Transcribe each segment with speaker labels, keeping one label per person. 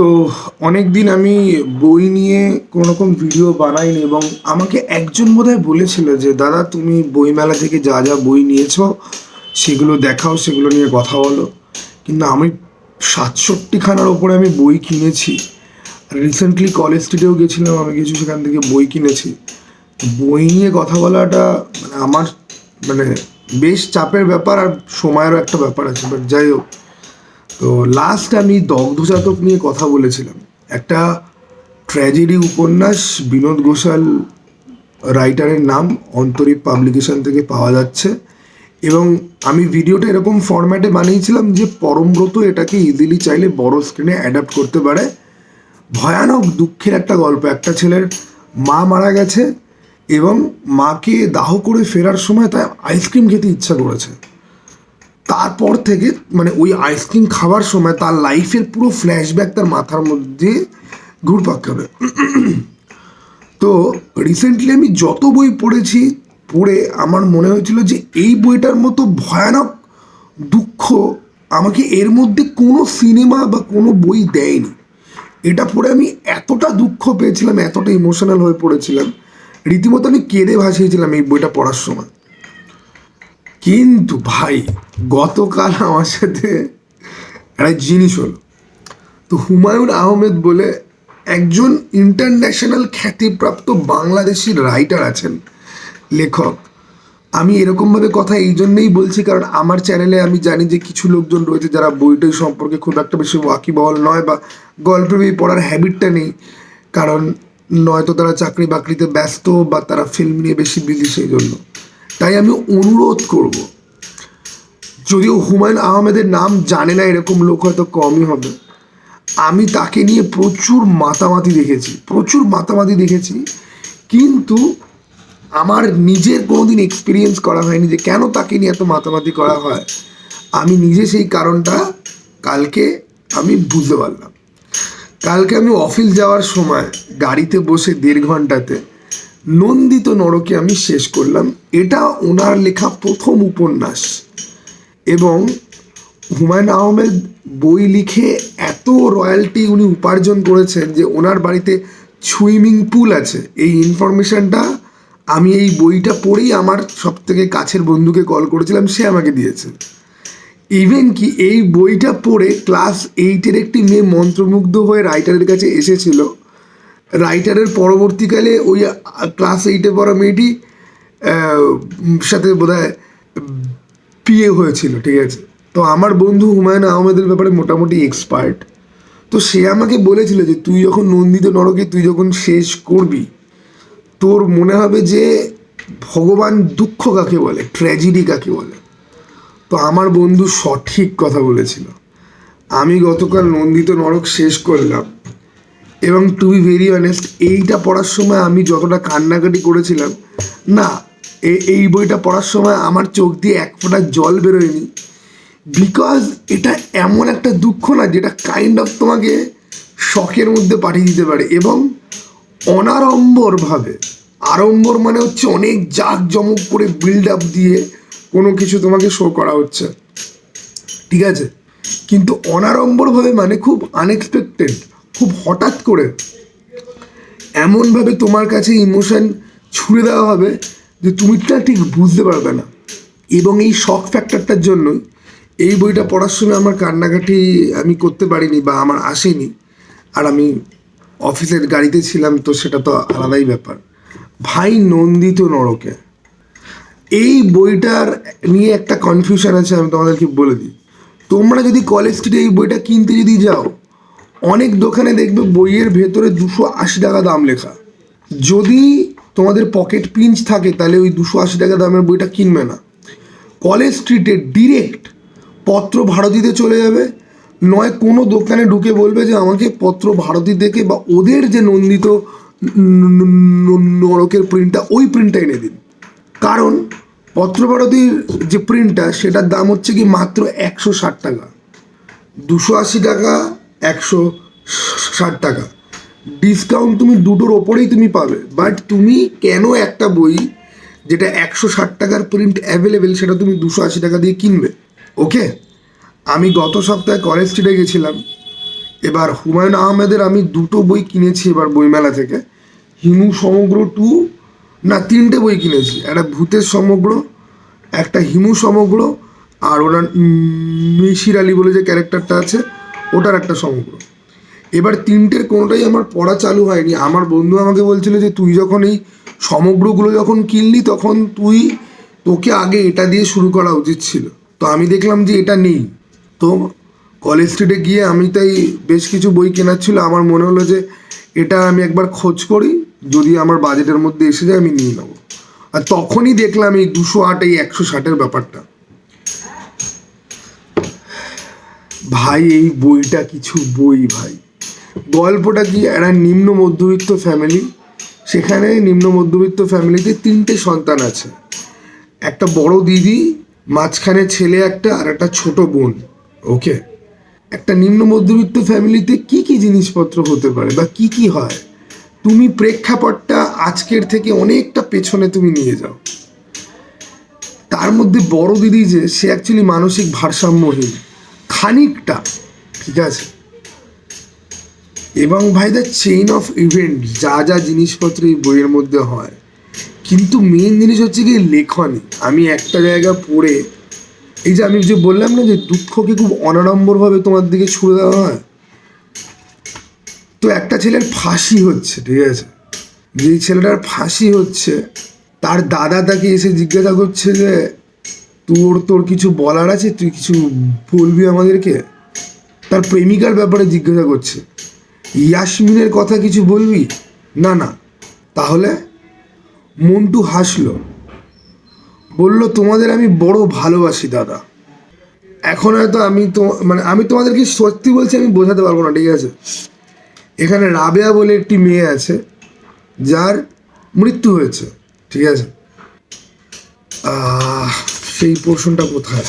Speaker 1: তো অনেক দিন আমি বই নিয়ে কোনো রকম ভিডিও বানাইনি এবং আমাকে একজন বোধহয় বলেছিল যে, দাদা, তুমি বইমেলা থেকে যা যা বই নিয়েছো, সেগুলো দেখাও, সেগুলো নিয়ে কথা বলো। কিন্তু আমি সাতষট্টিখানার ওপরে আমি বই কিনেছি। রিসেন্টলি কলেজ স্ট্রিটেও গেছিলাম, আমি কিছু সেখান থেকে বই কিনেছি। বই নিয়ে কথা বলাটা মানে আমার মানে বেশ চাপের ব্যাপার আর সময়েরও একটা ব্যাপার আছে বাট যাই হোক। তো লাস্ট আমি দগ্ধজাতক নিয়ে কথা বলেছিলাম। একটা ট্র্যাজেডি উপন্যাস বিনোদ ঘোষাল রাইটারের নাম অন্তরীপ পাবলিকেশন থেকে পাওয়া যাচ্ছে এবং আমি ভিডিওটা এরকম ফরম্যাটে বানিয়েছিলাম যে পরমব্রত এটাকে ইজিলি চাইলে বড় স্ক্রিনে অ্যাডাপ্ট করতে পারে। ভয়ানক দুঃখের একটা গল্প, একটা ছেলের মা মারা গেছে এবং মাকে দাহ করে ফেরার সময় তার আইসক্রিম খেতে ইচ্ছা করেছে। তারপর থেকে মানে ওই আইসক্রিম খাওয়ার সময় তার লাইফের পুরো ফ্ল্যাশব্যাক তার মাথার মধ্যে ঘুরপাক খাবে। তো রিসেন্টলি আমি যত বই পড়েছি, পড়ে আমার মনে হয়েছিল যে এই বইটার মতো ভয়ানক দুঃখ আমাকে এর মধ্যে কোনো সিনেমা বা কোনো বই দেয়নি। এটা পড়ে আমি এতটা দুঃখ পেয়েছিলাম, এতটা ইমোশনাল হয়ে পড়েছিলাম। রীতিমতো আমি কেঁদে ভাসিয়েছিলাম এই বইটা পড়ার সময়। কিন্তু ভাই, গতকাল আমার সাথে একটা জিনিস হলো। তো হুমায়ুন আহমেদ বলে একজন ইন্টারন্যাশনাল খ্যাতিপ্রাপ্ত বাংলাদেশি রাইটার আছেন, লেখক। আমি এরকমভাবে কথা এই জন্যই বলছি কারণ আমার চ্যানেলে আমি জানি যে কিছু লোকজন রয়েছে যারা বইটই সম্পর্কে খুব একটা বেশি ওয়াকিবহল নয় বা গল্প বই পড়ার হ্যাবিটটা নেই। কারণ নয়তো তারা চাকরি বাকরিতে ব্যস্ত বা তারা ফিল্ম নিয়ে বেশি বিজি সেই জন্য। তাই আমি অনুরোধ করব, যদিও হুমায়ুন আহমেদের নাম জানে না এরকম লোক হয়তো কমই হবে, আমি তাকে নিয়ে প্রচুর মাতামাতি দেখেছি, প্রচুর মাতামাতি দেখেছি, কিন্তু আমার নিজের কোনোদিন এক্সপিরিয়েন্স করা হয়নি যে কেন তাকে নিয়ে এত মাতামাতি করা হয়। আমি নিজে সেই কারণটা কালকে আমি বুঝতে পারলাম। কালকে আমি অফিস যাওয়ার সময় গাড়িতে বসে দেড় ঘন্টাতে নন্দিত নরকে আমি শেষ করলাম। এটা ওনার লেখা প্রথম উপন্যাস। এবং হুমায়ুন আহমেদ বই লিখে এত রয়্যালটি উনি উপার্জন করেছেন যে ওনার বাড়িতে সুইমিং পুল আছে। এই ইনফরমেশনটা আমি এই বইটা পড়েই আমার সব থেকে কাছের বন্ধুকে কল করেছিলাম, সে আমাকে দিয়েছে। ইভেন কি এই বইটা পড়ে ক্লাস এইটের একটি মেয়ে মন্ত্রমুগ্ধ হয়ে রাইটারের কাছে এসেছিল। রাইটারের পরবর্তীকালে ওই ক্লাস এইটে পড়া মেয়েটি সাথে বোধহয় বিয়ে হয়েছিল, ঠিক আছে? তো আমার বন্ধু হুমায়ুন আহমেদের ব্যাপারে মোটামুটি এক্সপার্ট তো সে আমাকে বলেছিল যে, তুই যখন নন্দিত নরকে তুই যখন শেষ করবি, তোর মনে হবে যে ভগবান দুঃখ কাকে বলে ট্র্যাজেডি কাকে বলে? তো আমার বন্ধু সঠিক কথা বলেছিল। আমি গতকাল নন্দিত নরক শেষ করলাম এবং টু বি ভেরি অনেস্ট এইটা পড়ার সময় আমি যতটা কান্নাকাটি করেছিলাম, না এই বইটা পড়ার সময় আমার চোখ দিয়ে এক ফোঁটা জল বেরোয়নি। বিকজ এটা এমন একটা দুঃখ না, যেটা কাইন্ড অফ তোমাকে শখের মধ্যে পাঠিয়ে দিতে পারে এবং অনাড়ম্বরভাবে, আড়ম্বর মানে হচ্ছে অনেক জাঁকজমক করে বিল্ড আপ দিয়ে কোনো কিছু তোমাকে শো করা হচ্ছে। ঠিক আছে? কিন্তু অনাড়ম্বরভাবে মানে খুব আনএক্সপেক্টেড খুব হঠাৎ করে এমনভাবে তোমার কাছে ইমোশন ছুড়ে দেওয়া হবে যে তুমি তা ঠিক বুঝতে পারবে না। এবং এই শখ ফ্যাক্টরটার জন্যই এই বইটা পড়ার সময় আমার কান্নাকাটি আমি করতে পারিনি বা আমার আসেনি। আর আমি অফিসের গাড়িতে ছিলাম তো সেটা তো আলাদাই ব্যাপার। ভাই নন্দিত নরকে। এই বইটার নিয়ে একটা কনফিউশন আছে আমি তোমাদেরকে বলে দিই। তোমরা যদি কলেজ স্ট্রিটে এই বইটা কিনতে যদি যাও অনেক দোকানে দেখবে বইয়ের ভেতরে দুশো আশি টাকা দাম লেখা। যদি তোমাদের পকেট পিঞ্চ থাকে, তাহলে ওই দুশো আশি টাকা দামের বইটা কিনবে না। কলেজ স্ট্রিটে ডিরেক্ট পত্র ভারতীতে চলে যাবে। নয়, কোনো দোকানে ঢুকে বলবে যে, আমাকে পত্র ভারতী থেকে বা ওদের যে নন্দিত নরকের প্রিন্টটা ওই প্রিন্টটা এনে দিন। কারণ পত্রভারতীর যে প্রিন্টটা সেটার দাম হচ্ছে কি মাত্র একশো ষাট টাকা। দুশো আশি টাকা একশো ষাট টাকা। ডিসকাউন্ট তুমি দুটোর ওপরেই তুমি পাবে। বাট তুমি কেন একটা বই যেটা একশো ষাট টাকার প্রিন্ট অ্যাভেলেবেল সেটা তুমি দুশো আশি টাকা দিয়ে কিনবে? ওকে আমি গত সপ্তাহে কলেজ স্ট্রিটে গেছিলাম। এবার হুমায়ুন আহমেদের আমি দুটো বই কিনেছি এবার বইমেলা থেকে। হিমু সমগ্র টু, না, তিনটে বই কিনেছি। একটা ভূতের সমগ্র, একটা হিমু সমগ্র, আর ওনার মিশির আলী বলে যে ক্যারেক্টারটা আছে ওটার একটা সমগ্র। এবার তিনটের কোনোটাই আমার পড়া চালু হয়নি। আমার বন্ধু আমাকে বলছিল যে, তুই যখন এই সমগ্রগুলো যখন কিনলি, তখন তুই তোকে আগে এটা দিয়ে শুরু করা উচিত ছিল। তো আমি দেখলাম যে এটা নেই। তো কলেজ স্ট্রিটে গিয়ে আমি তাই বেশ কিছু বই কেনার ছিল। আমার মনে হলো যে, এটা আমি একবার খোঁজ করি। যদি আমার বাজেটের মধ্যে এসে যায়, আমি নিয়ে নেব। আর তখনই দেখলাম এই দুশো আট, এই একশো ষাটের ব্যাপারটা। ভাই, এই বইটা কিছু বই, ভাই। গল্পটা কি? একটা নিম্ন মধ্যবিত্ত ফ্যামিলি সেখানে নিম্ন মধ্যবিত্ত ফ্যামিলিতে তিনটে সন্তান আছে। একটা বড় দিদি, মাঝখানে ছেলে একটা, আর একটা ছোট বোন ওকে একটা নিম্ন মধ্যবিত্ত ফ্যামিলিতে কি কি জিনিসপত্র হতে পারে বা কি কি হয়? তুমি প্রেক্ষাপটটা আজকের থেকে অনেকটা পেছনে তুমি নিয়ে যাও। তার মধ্যে বড় দিদি যে, সে অ্যাকচুয়ালি মানসিক ভারসাম্যহীন। খানিকটা, ঠিক আছে? এবং ভাই দ্য চেইন অফ ইভেন্ট যা যা জিনিসপত্র এই বইয়ের মধ্যে হয়। কিন্তু মেন জিনিস হচ্ছে কি লেখনী। আমি একটা জায়গা পড়ে, এই যে আমি যে বললাম না যে দুঃখকে খুব অনাড়ম্বরভাবে তোমার দিকে ছুড়ে দেওয়া হয়, তো একটা ছেলের ফাঁসি হচ্ছে, ঠিক আছে? যেই ছেলেটার ফাঁসি হচ্ছে, তার দাদা তাকে এসে জিজ্ঞাসা করছে যে তোর তোর কিছু বলার আছে? তুই কিছু বলবি আমাদেরকে? তার প্রেমিকার ব্যাপারে জিজ্ঞাসা করছে। ইয়াসমিনের কথা কিছু বলবি? না না। তাহলে? মন্টু হাসলো। বলল তোমাদের আমি বড় ভালোবাসি দাদা। এখন হয়তো আমি তো মানে আমি তোমাদেরকে সত্যি বলছি আমি বোঝাতে পারব না ঠিক আছে? এখানে রাবেয়া বলে একটি মেয়ে আছে যার মৃত্যু হয়েছে ঠিক আছে? আহ, সেই পোর্শনটা কোথায়?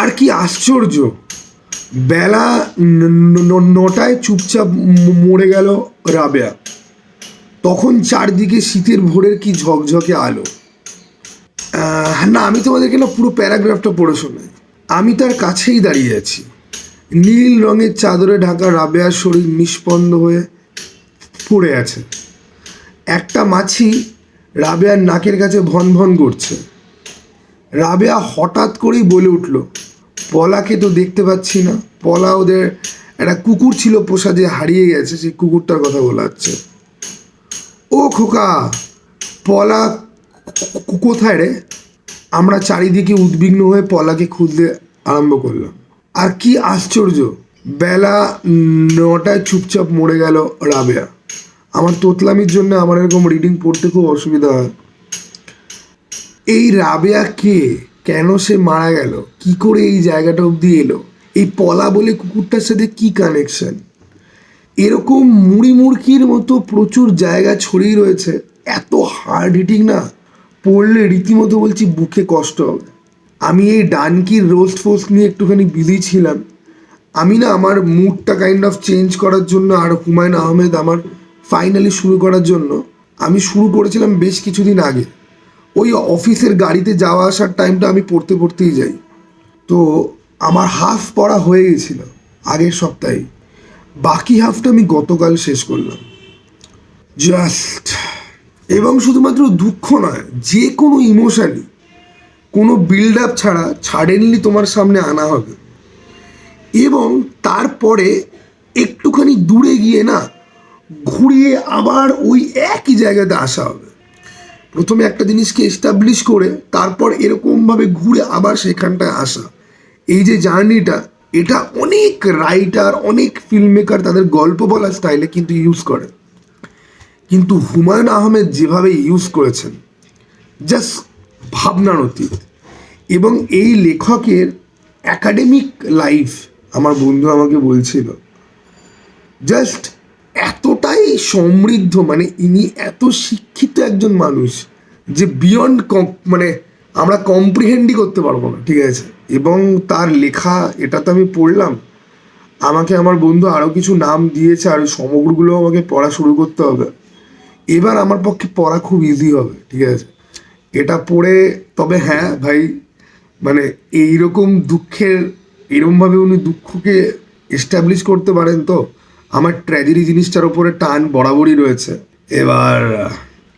Speaker 1: আর কি আশ্চর্য, বেলা নটায় চুপচাপ মরে গেল রাবেয়া। তখন চারদিকে শীতের ভোরের কি ঝকঝকে আলো। না, আমি তোমাদেরকে না পুরো প্যারাগ্রাফটা পড়ে শোনাই। আমি তার কাছেই দাঁড়িয়ে আছি। নীল রঙের চাদরে ঢাকা রাবেয়ার শরীর নিষ্পন্দ হয়ে পড়ে আছে। একটা মাছি রাবেয়ার নাকের কাছে ভন ভন করছে। রাবেয়া হঠাৎ করেই বলে উঠল, পলাকে তো দেখতে পাচ্ছি না। পলা ওদের একটা কুকুর ছিল পোষা যে হারিয়ে গেছে, সেই কুকুরটার কথা বলা হচ্ছে ও খোকা, পলা কোথায় রে? আমরা চারিদিকে উদ্বিগ্ন হয়ে পলাকে খুঁজতে আরম্ভ করলাম। আর কি আশ্চর্য, বেলা নটায় চুপচাপ মরে গেল রাবেয়া। আমার তোতলামির জন্য আমার এরকম রিডিং পড়তে খুব অসুবিধা হয়। এই রাবেয়া কে? কেন সে মারা গেল? কি করে এই জায়গাটা অবধি এলো? এই পলা বলে কুকুরটার সাথে কি কানেকশন এরকম মুড়ি মুড়কির মতো প্রচুর জায়গা ছড়িয়ে রয়েছে। এত হার্ড হিটিং না? পড়লে রীতিমতো বলছি বুকে কষ্ট হবে। আমি এই ডানকির রোস্ট ফোস্ট নিয়ে একটুখানি বিজি ছিলাম। আমি না আমার মুডটা কাইন্ড অফ চেঞ্জ করার জন্য আর হুমায়ুন আহমেদ আমার ফাইনালি শুরু করার জন্য, আমি শুরু করেছিলাম বেশ কিছুদিন আগে। ওই অফিসের গাড়িতে যাওয়া আসার টাইমটা আমি পড়তে পড়তেই যাই। তো আমার হাফ পড়া হয়ে গেছিল আগের সপ্তাহে। বাকি হাফটা আমি গতকাল শেষ করলাম। জাস্ট এবং শুধুমাত্র দুঃখ নয়, যে কোনো ইমোশানই কোনো বিল্ড আপ ছাড়া ছাডেনলি তোমার সামনে আনা হবে। এবং তারপরে একটুখানি দূরে গিয়ে না ঘুরিয়ে আবার ওই একই জায়গাতে আসা হবে। প্রথমে একটা জিনিসকে এস্টাবলিশ করে, তারপর এরকমভাবে ঘুরে আবার সেখানটায় আসা। এই যে জার্নিটা, এটা অনেক রাইটার অনেক ফিল্ম মেকার তাদের গল্প বলার স্টাইলে কিন্তু ইউজ করে। কিন্তু হুমায়ুন আহমেদ যেভাবে ইউজ করেছেন জাস্ট ভাবনার অতীত। এবং এই লেখকের একাডেমিক লাইফ আমার বন্ধু আমাকে বলছিল জাস্ট এতটাই সমৃদ্ধ মানে ইনি এত শিক্ষিত একজন মানুষ যে বিয়ন্ড মানে আমরা কম্প্রিহেন্ডই করতে পারব না, ঠিক আছে? এবং তার লেখা, এটা তো আমি পড়লাম, আমাকে আমার বন্ধু আরও কিছু নাম দিয়েছে, আর সমগ্রগুলো আমাকে পড়া শুরু করতে হবে। এবার আমার পক্ষে পড়া খুব ইজি হবে, ঠিক আছে? এটা পড়ে, তবে হ্যাঁ ভাই মানে এইরকম দুঃখের, এরমভাবে উনি দুঃখকে এস্টাবলিশ করতে পারেন তো? আমার ট্র্যাজেডি জিনিসটার ওপরে টান বরাবরই রয়েছে। এবার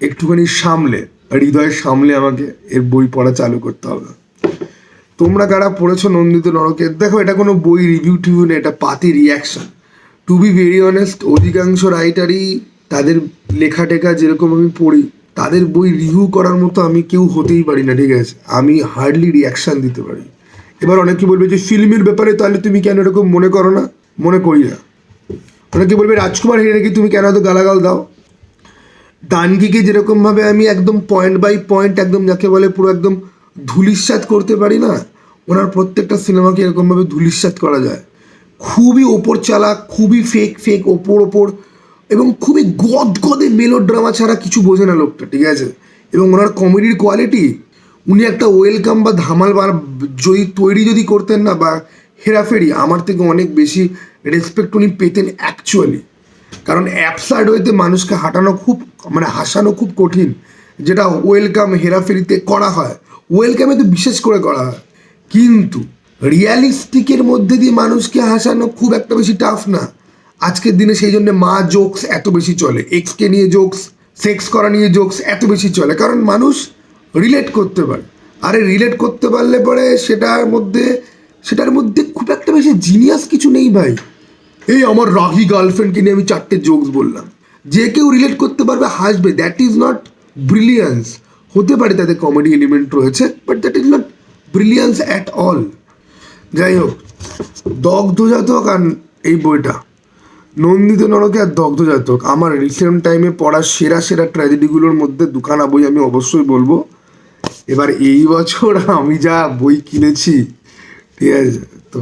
Speaker 1: একটুখানি সামলে, হৃদয় সামলে আমাকে এর বই পড়া চালু করতে হবে। তোমরা কারা পড়েছো নন্দিত নরকের দেখো, এটা কোনো বই রিভিউ টিভিউ না এটা পাতি reaction to be very honest অধিকাংশ রাইটারই তাদের লেখা টেখা যেরকম আমি পড়ি, তাদের বই রিভিউ করার মতো আমি কেউ হতেই পারি না, ঠিক আছে? আমি হার্ডলি রিয়াকশন দিতে পারি। এবার অনেকে বলবে যে, ফিল্মের ব্যাপারে তাহলে তুমি কেন এরকম মনে করো না? মনে করি না। অনেকে বলবে, রাজকুমার হিরেকে তুমি কেন এত গালাগাল দাও? ডানকিকে যেরকমভাবে আমি একদম পয়েন্ট বাই পয়েন্ট একদম যাকে বলে পুরো একদম ধুলিস্বাদ করতে পারি না, ওনার প্রত্যেকটা সিনেমাকে এরকমভাবে ধুলিস্বাদ করা যায়। খুবই ওপর চালা খুবই ফেক ফেক ওপর ওপর এবং খুবই গদ গদে মেলো ড্রামা ছাড়া কিছু বোঝে না লোকটা, ঠিক আছে? এবং ওনার কমেডির কোয়ালিটি উনি একটা ওয়েলকাম বা ধামাল বা যদি তৈরি যদি করতেন না, বা হেরাফেরি, আমার থেকে অনেক বেশি রেসপেক্ট উনি পেতেন অ্যাকচুয়ালি কারণ অ্যাপসাইড হইতে মানুষকে হাঁটানো খুব মানে হাসানো খুব কঠিন, যেটা ওয়েলকাম হেরাফেরিতে করা হয়। ওয়েলকামে তো বিশেষ করে করা হয়। কিন্তু রিয়ালিস্টিকের মধ্যে দিয়ে মানুষকে হাসানো খুব একটা বেশি টাফ না। আজকের দিনে সেই জন্য মা জোকস এত বেশি চলে এক্সকে নিয়ে জোকস সেক্স করা নিয়ে জোকস এত বেশি চলে। কারণ মানুষ রিলেট করতে পারে। আরে রিলেট করতে পারলে পরে সেটার মধ্যে সেটার মধ্যে খুব একটা বেশি জিনিয়াস কিছু নেই ভাই। এই আমার রাগি গার্লফ্রেন্ডকে নিয়ে আমি চারটে জোকস বললাম। যে কেউ রিলেট করতে পারবে, হাসবে। দ্যাট ইজ নট ব্রিলিয়ান্স হতে পারে তাদের কমেডি এলিমেন্ট রয়েছে but that is not brilliance at all যাই হোক দগ্ধজাতক আর এই বইটা। নন্দিত নরকে আর দগ্ধজাতক আমার রিসেন্ট টাইমে পড়া সেরা সেরা ট্র্যাজেডিগুলোর মধ্যে দুখানা বই আমি অবশ্যই বলব। এবার এই বছর আমি যা বই কিনেছি, ঠিক আছে, তো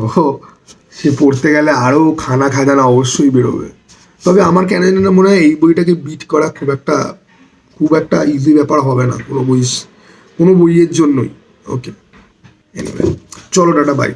Speaker 1: সে পড়তে গেলে আরও খানা খাজানা অবশ্যই বেরোবে। তবে আমার কেন জানি না মনে হয় এই বইটাকে বিট করা খুব একটা খুব একটা ইজি ব্যাপার হবে না কোনো বই, কোনো বইয়ের জন্যই। ওকে চলো টাটা বাই